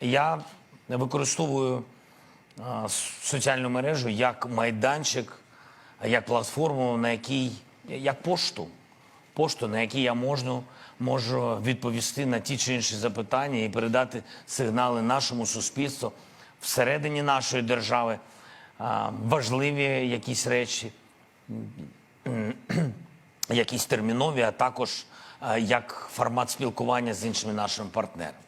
Я використовую соціальну мережу як майданчик, як платформу, на якій як пошту, пошту, на якій я можу, можу відповісти на ті чи інші запитання і передати сигнали нашому суспільству всередині нашої держави, важливі якісь речі, якісь термінові, а також е, як формат спілкування з іншими нашими партнерами.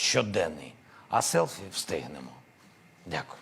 щоденний, а селфі встигнемо. Дякую.